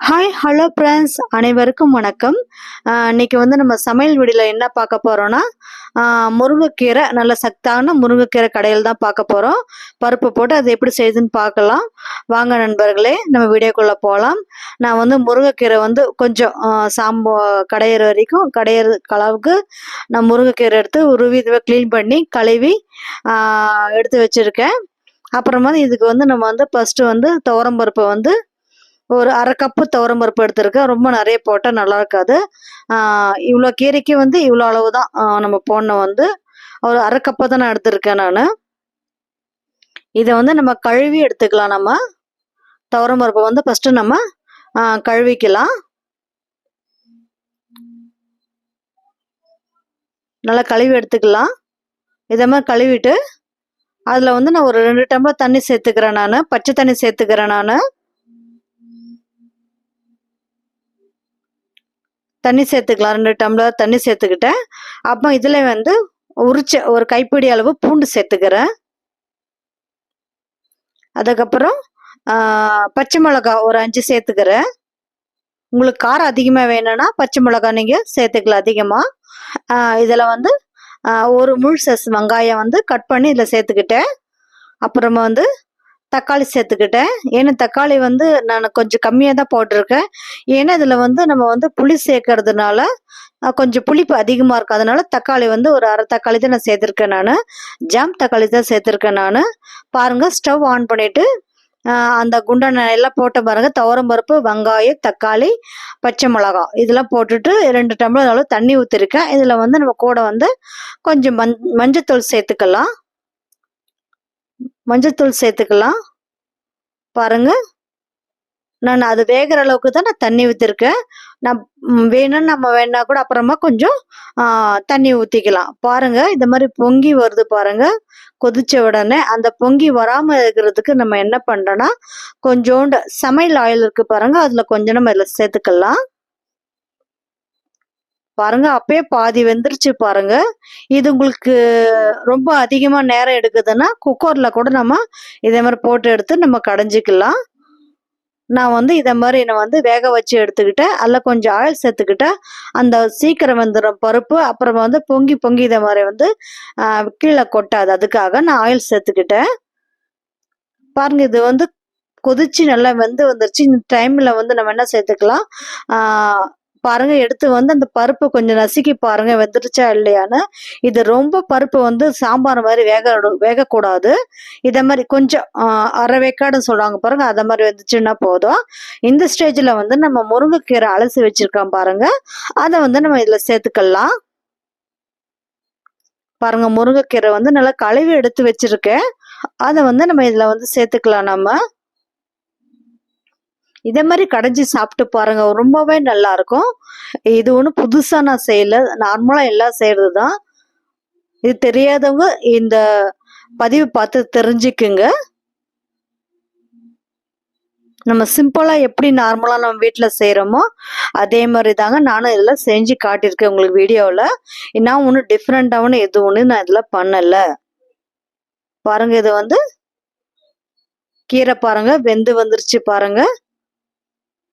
Hi hello friends அனைவருக்கும் வணக்கம். இன்னைக்கு வந்து நம்ம சமையல் வீடியில் என்ன பார்க்க போகிறோன்னா முருங்கைக்கீரை நல்ல சக்தான முருங்கைக்கீரை கடையில் தான் பார்க்க போகிறோம் பருப்பு போட்டு அது எப்படி செய்யுதுன்னு பார்க்கலாம். வாங்க நண்பர்களே நம்ம வீடியோக்குள்ளே போகலாம் நான் வந்து முருங்கைக்கீரை வந்து கொஞ்சம் சாம்போ சாம்பு கடையிற வரைக்கும் கடையிற அளவுக்கு நான் முருங்கைக்கீரை எடுத்து உருவி க்ளீன் பண்ணி கழுவி எடுத்து வச்சுருக்கேன். அப்புறமா இதுக்கு வந்து நம்ம வந்து ஃபஸ்ட்டு வந்து துவரம் பருப்பை வந்து ஒரு அரை கப்பு துவரம் பருப்பு எடுத்திருக்கேன். ரொம்ப நிறைய போட்டால் நல்லா இருக்காது. இவ்வளோ கீரைக்கு வந்து இவ்வளோ அளவு தான் நம்ம போடணும் வந்து. ஒரு அரை கப்பை தான் நான் எடுத்திருக்கேன் நான். இதை வந்து நம்ம கழுவி எடுத்துக்கலாம் நம்ம. துவரம் பருப்பை வந்து ஃபஸ்ட்டு நம்ம கழுவிக்கலாம். நல்லா கழுவி எடுத்துக்கலாம். இதை மாதிரி கழுவிட்டு அதில் வந்து நான் ஒரு ரெண்டு டம்ளர் தண்ணி சேர்த்துக்கிறேன் நான். பச்சை தண்ணி சேர்த்துக்கிறேன் நான். தண்ணி சேர்த்துக்கலாம். ரெண்டு டம்ளர் தண்ணி சேர்த்துக்கிட்டேன். அப்போ இதில் வந்து உரிச்ச ஒரு கைப்பிடி அளவு பூண்டு சேர்த்துக்கிறேன். அதுக்கப்புறம் பச்சை மிளகா ஒரு அஞ்சு சேர்த்துக்கிறேன். உங்களுக்கு காரம் அதிகமாக வேணும்னா பச்சை மிளகா நீங்கள் சேர்த்துக்கலாம் அதிகமாக இதில் வந்து ஒரு முழு சஸ் வெங்காயம் வந்து கட் பண்ணி இதில் சேர்த்துக்கிட்டேன். அப்புறமா வந்து தக்காளி சேர்த்துக்கிட்டேன். ஏன்னா தக்காளி வந்து நான் கொஞ்சம் கம்மியாக தான் போட்டிருக்கேன். ஏன்னா இதில் வந்து நம்ம வந்து புளி சேர்க்கறதுனால கொஞ்சம் புளிப்பு அதிகமாக இருக்கும் அதனால தக்காளி வந்து ஒரு அரை தக்காளி தான் நான் சேர்த்துருக்கேன் நான். ஜாம் தக்காளி தான் சேர்த்துருக்கேன் நான். பாருங்கள் ஸ்டவ் ஆன் பண்ணிவிட்டு அந்த குண்டான எல்லாம் போட்ட பாருங்க. துவரம் பருப்பு வெங்காயம் தக்காளி பச்சை மிளகாய். இதெல்லாம் போட்டுட்டு ரெண்டு டம்ளர் அளவு தண்ணி ஊற்றிருக்கேன் இதில் வந்து நம்ம கூட வந்து கொஞ்சம் மஞ் மஞ்சத்தூள் சேர்த்துக்கலாம். மஞ்சத்தூள் சேர்த்துக்கலாம். பாருங்க. நான் அது வேகிற அளவுக்கு தான் நான் தண்ணி ஊற்றிருக்கேன் நான் வேணும்னு நம்ம வேணா கூட அப்புறமா கொஞ்சம் தண்ணி ஊற்றிக்கலாம் பாருங்கள் இந்த மாதிரி பொங்கி வருது பாருங்கள் கொதிச்ச உடனே அந்த பொங்கி வராமல் இருக்கிறதுக்கு நம்ம என்ன பண்ணுறோன்னா கொஞ்சோண்டு சமையல் ஆயில் இருக்குது பாருங்கள் அதில் கொஞ்சம் நம்ம இதில் சேர்த்துக்கலாம். பாருங்க அப்பயே பாதி வெந்துருச்சு பாருங்க. இது உங்களுக்கு ரொம்ப அதிகமாக நேரம் எடுக்குதுன்னா குக்கரில் கூட நம்ம இதே மாதிரி போட்டு எடுத்து நம்ம கடைஞ்சிக்கலாம். நான் வந்து இதை மாதிரி நான் வந்து வேக வச்சு எடுத்துக்கிட்டேன். அதில் கொஞ்சம் ஆயில் சேர்த்துக்கிட்டேன் அந்த சீக்கிரம் வந்துடும் பருப்பு அப்புறமா வந்து பொங்கி பொங்கி இதை மாதிரி வந்து கீழே கொட்டாது. அதுக்காக நான் ஆயில் சேர்த்துக்கிட்டேன். பாருங்க இது வந்து கொதிச்சு நல்லா வெந்து வந்துருச்சு. இந்த டைமில் வந்து நம்ம என்ன சேர்த்துக்கலாம்? பாருங்க எடுத்து வந்து அந்த பருப்பை கொஞ்சம் நசுக்கி பாருங்க வெந்துருச்சா இல்லையான்னு. இது ரொம்ப பருப்பு வந்து சாம்பார் மாதிரி வேக வேகக்கூடாது. இதை மாதிரி கொஞ்சம் அரை வேக்காடுன்னு சொல்லுவாங்க பாருங்க அதை மாதிரி வெந்துச்சுன்னா போதும். இந்த ஸ்டேஜில் வந்து நம்ம முருங்கைக்கீரை அலசி வச்சிருக்கோம் பாருங்க. அதை வந்து நம்ம இதில் சேர்த்துக்கலாம். பாருங்க முருங்கைக்கீரை வந்து நல்லா கழுவி எடுத்து வச்சிருக்கேன். அதை வந்து நம்ம இதில் வந்து சேர்த்துக்கலாம் நம்ம. இதே மாதிரி கடைஞ்சி சாப்பிட்டு பாருங்க. ரொம்பவே நல்லா இருக்கும். இது ஒன்றும் புதுசாக நான் செய்யல. நார்மலாக எல்லாம் செய்கிறது தான் இது தெரியாதவங்க இந்த பதிவு பார்த்து தெரிஞ்சுக்குங்க. நம்ம சிம்பிளாக எப்படி நார்மலாக நம்ம வீட்டில் செய்கிறோமோ அதே மாதிரி தாங்க நானும் இதில் செஞ்சு காட்டியிருக்கேன் உங்களுக்கு வீடியோவில் நான் ஒன்றும் டிஃப்ரெண்ட்டாகவும் எது ஒன்று நான் இதில் பண்ணலை. பாருங்கள் இது வந்து கீரை பாருங்கள் வெந்து வந்துருச்சு பாருங்கள்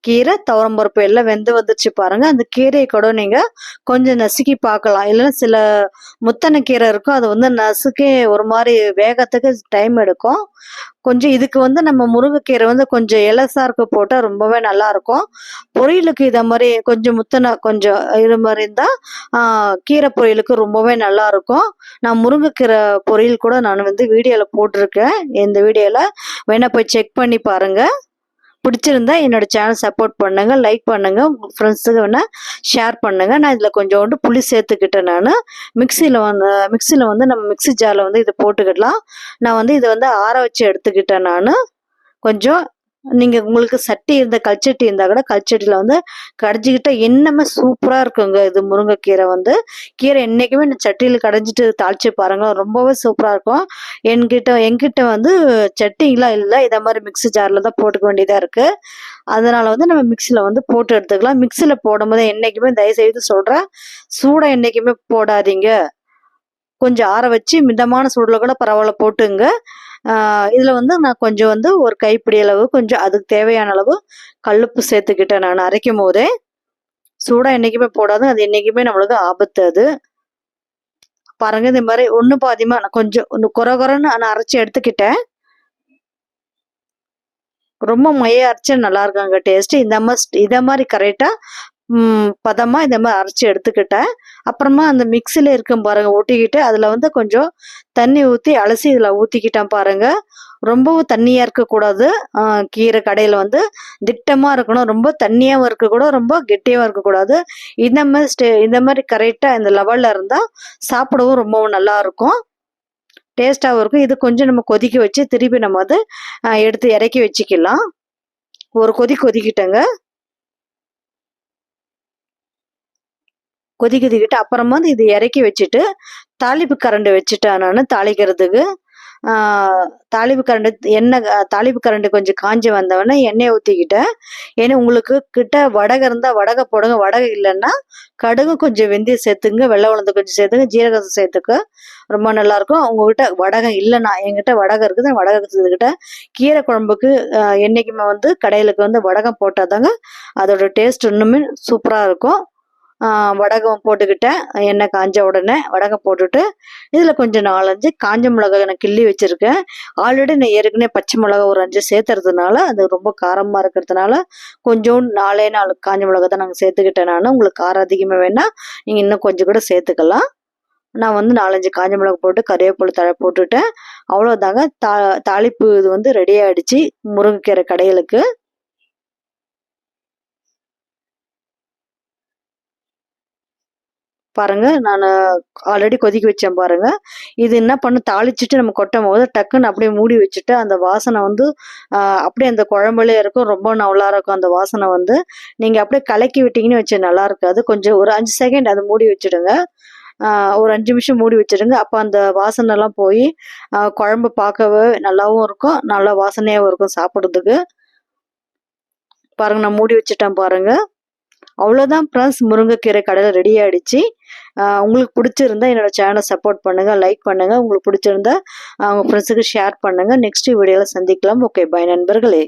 கீரை துவரம்பருப்பு எல்லாம் வெந்து வந்துருச்சு பாருங்க. அந்த கீரையை கூட நீங்க கொஞ்சம் நசுக்கி பார்க்கலாம். இல்லைன்னா சில முத்தனை கீரை இருக்கும். அது வந்து நசுக்கி ஒரு மாதிரி வேகத்துக்கு டைம் எடுக்கும். கொஞ்சம் இதுக்கு வந்து நம்ம முருங்கைக்கீரை வந்து கொஞ்சம் இலசாருக்கு போட்டால் ரொம்பவே நல்லா இருக்கும். பொரியலுக்கு இதை மாதிரி கொஞ்சம் முத்தனை கொஞ்சம் இது மாதிரி இருந்தால் கீரை பொரியலுக்கு ரொம்பவே நல்லா இருக்கும். நான் முருங்கைக்கீரை பொரியல் கூட நான் வந்து வீடியோவில் போட்டிருக்கேன். இந்த வீடியோவில் வேணா போய் செக் பண்ணி பாருங்கள் பிடிச்சிருந்தா என்னோட சேனல் சப்போர்ட் பண்ணுங்க லைக் பண்ணுங்க உங்கள் ஃப்ரெண்ட்ஸுக்கு வேணா ஷேர் பண்ணுங்க. நான் இதில் கொஞ்சோண்டு புளி சேர்த்துக்கிட்டேன் நான். மிக்சியில் வந்து மிக்சியில் வந்து நம்ம மிக்ஸி ஜாரில் வந்து இதை போட்டுக்கிடலாம். நான் வந்து இதை வந்து ஆற வச்சு எடுத்துக்கிட்டேன் நான். கொஞ்சம் நீங்கள் உங்களுக்கு சட்டி இருந்த கல்ச்சட்டி இருந்தால் கூட கல்ச்சட்டியில வந்து கடைஞ்சிக்கிட்டா என்னமே சூப்பராக இருக்குங்க. இது முருங்கைக்கீரை வந்து. கீரை என்றைக்குமே இந்த சட்டியில் கடைஞ்சிட்டு தாளிச்சு பாருங்க. ரொம்பவே சூப்பராக இருக்கும். என்கிட்ட என்கிட்ட வந்து சட்டிலாம் இல்லை இதை மாதிரி மிக்ஸி ஜாரில் தான் போட்டுக்க வேண்டியதாக இருக்குது அதனால வந்து நம்ம மிக்சியில வந்து போட்டு எடுத்துக்கலாம். மிக்சியில் போடும்போது என்றைக்குமே தயவுசெய்து சொல்றேன் சூடாக என்றைக்குமே போடாதீங்க. கொஞ்சம் ஆற வச்சு மிதமான சூடில் கூட பரவாயில்ல போட்டுங்க. இதில் வந்து நான் கொஞ்சம் வந்து ஒரு கைப்பிடி அளவு கொஞ்சம் அதுக்கு தேவையான அளவு கல்லுப்பு சேர்த்துக்கிட்டேன் நான் அரைக்கும் போதே. சூடாக என்றைக்குமே போடாது அது என்றைக்குமே நம்மளுக்கு ஆபத்து அது. பாருங்க இந்த மாதிரி ஒன்று பாதிமா நான் கொஞ்சம் ஒன்று குறை குறைன்னு நான் அரைச்சி எடுத்துக்கிட்டேன். ரொம்ப மைய அரைச்சா நல்லா இருக்காங்க டேஸ்ட் இந்த மாதிரி இதை மாதிரி கரெக்டாக பதமாக இந்த மாதிரி அரைச்சி எடுத்துக்கிட்டேன். அப்புறமா அந்த மிக்சியில் இருக்கும் பாருங்கள் ஒட்டிக்கிட்டு அதில் வந்து கொஞ்சம் தண்ணி ஊற்றி அலசி இதில் ஊற்றிக்கிட்டேன் பாருங்கள் ரொம்பவும் தண்ணியாக இருக்கக்கூடாது. கீரை கடையில் வந்து திட்டமாக இருக்கணும். ரொம்ப தண்ணியாகவும் இருக்கக்கூடாது ரொம்ப கெட்டியாகவும் இருக்கக்கூடாது. இந்த மாதிரி ஸ்டே இந்த மாதிரி கரெக்டாக இந்த லெவலில் இருந்தால் சாப்பிடவும் ரொம்பவும் நல்லா இருக்கும். டேஸ்ட்டாகவும் இருக்கும். இது கொஞ்சம் நம்ம கொதிக்க வச்சு திருப்பி நம்ம வந்து எடுத்து இறக்கி வச்சுக்கலாம். ஒரு கொதி கொதிக்கிட்டேங்க. கொதிக்குதுக்கிட்டு அப்புறமா வந்து இது இறக்கி வச்சுட்டு தாளிப்பு கரண்டு வச்சுட்டேன் நான் தாளிக்கிறதுக்கு. தாளிப்பு கரண்டு எண்ணெய் தாளிப்பு கரண்டு கொஞ்சம் காஞ்சி வந்தவொடனே எண்ணெயை ஊற்றிக்கிட்டேன் ஏன்னா உங்களுக்கு கிட்ட வடகை இருந்தால் வடகை போடுங்க வடகை இல்லைன்னா கடுகு கொஞ்சம் வெந்தயம் சேர்த்துங்க வெள்ளை உளுந்து கொஞ்சம் சேர்த்துங்க ஜீரகம் சேர்த்துக்க ரொம்ப நல்லாயிருக்கும் உங்ககிட்ட வடகம் இல்லைன்னா என்கிட்ட வடகம் இருக்குது நான் வடகம் கீரை குழம்புக்கு என்றைக்குமே வந்து கடையிலுக்கு வந்து வடகம் போட்டால் தாங்க அதோட டேஸ்ட் இன்னுமே சூப்பராக இருக்கும். வடகம் போட்டுக்கிட்டேன். எண்ணெய் காஞ்ச உடனே வடகம் போட்டுட்டு இதில் கொஞ்சம் நாலஞ்சு காஞ்ச மிளகாய் நான் கிள்ளி வச்சுருக்கேன். ஆல்ரெடி நான் ஏற்கனவே பச்சை மிளகா ஒரு அஞ்சு சேர்த்துறதுனால அது ரொம்ப காரமாக இருக்கிறதுனால கொஞ்சம் நாலே நாலு காஞ்ச மிளகாய் தான் நாங்கள் சேர்த்துக்கிட்டேன் நான். உங்களுக்கு காரம் அதிகமாக வேணால் நீங்கள் இன்னும் கொஞ்சம் கூட சேர்த்துக்கலாம். நான் வந்து நாலஞ்சு காஞ்ச மிளகு போட்டு கருவேப்பிலை தழை போட்டுட்டேன். அவ்வளோதாங்க தா தாளிப்பு இது வந்து ரெடி ஆகிடுச்சி முருங்கைக்கீரை கடைகளுக்கு. பாருங்க நான் ஆல்ரெடி கொதிக்க வச்சேன் பாருங்க. இது என்ன பண்ணு தாளிச்சிட்டு நம்ம கொட்டும் போது டக்குன்னு அப்படியே மூடி வச்சுட்டு அந்த வாசனை வந்து அப்படியே அந்த குழம்புலே இருக்கும் ரொம்ப நல்லா இருக்கும் அந்த வாசனை வந்து. நீங்கள் அப்படியே கலக்கி விட்டீங்கன்னு வச்சு நல்லா இருக்காது கொஞ்சம் ஒரு அஞ்சு செகண்ட் அதை மூடி வச்சிடுங்க. ஒரு அஞ்சு நிமிஷம் மூடி வச்சிடுங்க. அப்போ அந்த வாசனைலாம் போய் குழம்பு பார்க்கவே நல்லாவும் இருக்கும் நல்லா வாசனையாகவும் இருக்கும் சாப்பிட்றதுக்கு. பாருங்க நான் மூடி வச்சுட்டேன் பாருங்கள் அவ்வளோதான் ஃப்ரெண்ட்ஸ் முருங்கைக்கீரை கடையில் ரெடி ஆகிடுச்சு உங்களுக்கு பிடிச்சிருந்தா என்னோட சேனலை சப்போர்ட் பண்ணுங்க லைக் பண்ணுங்க. உங்களுக்கு பிடிச்சிருந்தா அவங்க ஃப்ரெண்ட்ஸுக்கு ஷேர் பண்ணுங்க. நெக்ஸ்ட் வீடியோவில் சந்திக்கலாம். ஓகே பை நண்பர்களே.